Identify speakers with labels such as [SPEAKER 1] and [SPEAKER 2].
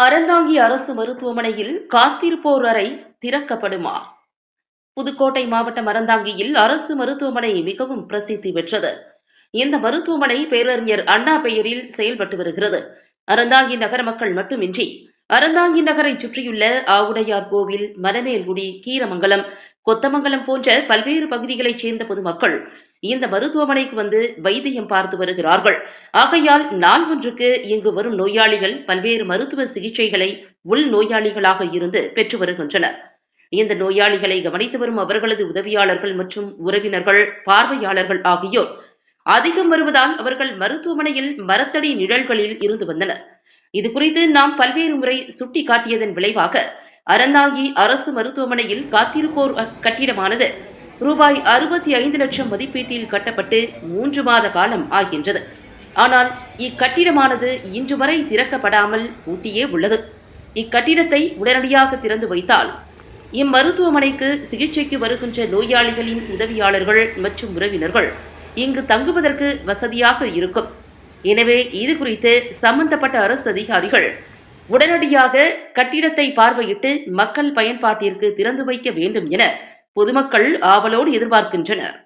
[SPEAKER 1] அறந்தாங்கி அரசு மருத்துவமனையில் காத்திருப்போர் அறை திறக்கப்படுமா? புதுக்கோட்டை மாவட்டம் அறந்தாங்கியில் அரசு மருத்துவமனை மிகவும் பிரசித்தி பெற்றது. இந்த மருத்துவமனை பேரறிஞர் அண்ணா பெயரில் செயல்பட்டு வருகிறது. அறந்தாங்கி நகர மக்கள் மட்டுமின்றி அறந்தாங்கி நகரை சுற்றியுள்ள ஆவுடையார் கோவில் மணமேல்குடி கீரமங்கலம் கொத்தமங்கலம் போன்ற பல்வேறு பகுதிகளைச் சேர்ந்த பொதுமக்கள் இந்த மருத்துவமனைக்கு வந்து வைத்தியம் பார்த்து வருகிறார்கள். ஆகையால் நாள் ஒன்றுக்கு இங்கு வரும் நோயாளிகள் பல்வேறு மருத்துவ சிகிச்சைகளை உள் நோயாளிகளாக இருந்து பெற்று வருகின்றனர். இந்த நோயாளிகளை கவனித்து வரும் அவர்களது உதவியாளர்கள் மற்றும் உறவினர்கள் பார்வையாளர்கள் ஆகியோர் அதிகம் வருவதால் அவர்கள் மருத்துவமனையில் மரத்தடி நிழல்களில் இருந்து வந்தனர். இது குறித்து நாம் பல்வேறு முறை சுட்டி காட்டியதன் விளைவாக அறந்தாங்கி அரசு மருத்துவமனையில் காத்திருப்போர் கட்டிடமானது ரூபாய் அறுபத்தி ஐந்து லட்சம் மதிப்பீட்டில் கட்டப்பட்டு மூன்று மாத காலம் ஆகின்றது. ஆனால் இக்கட்டிடமானது இன்று வரை திறக்கப்படாமல் பூட்டியே உள்ளது. இக்கட்டிடத்தை உடனடியாக திறந்து வைத்தால் இம்மருத்துவமனைக்கு சிகிச்சைக்கு வருகின்ற நோயாளிகளின் உதவியாளர்கள் மற்றும் உறவினர்கள் இங்கு தங்குவதற்கு வசதியாக இருக்கும். எனவே இது குறித்து சம்பந்தப்பட்ட அரசு அதிகாரிகள் உடனடியாக கட்டிடத்தை பார்வையிட்டு மக்கள் பயன்பாட்டிற்கு திறந்து வைக்க வேண்டும் என பொதுமக்கள் ஆவலோடு எதிர்பார்க்கின்றனர்.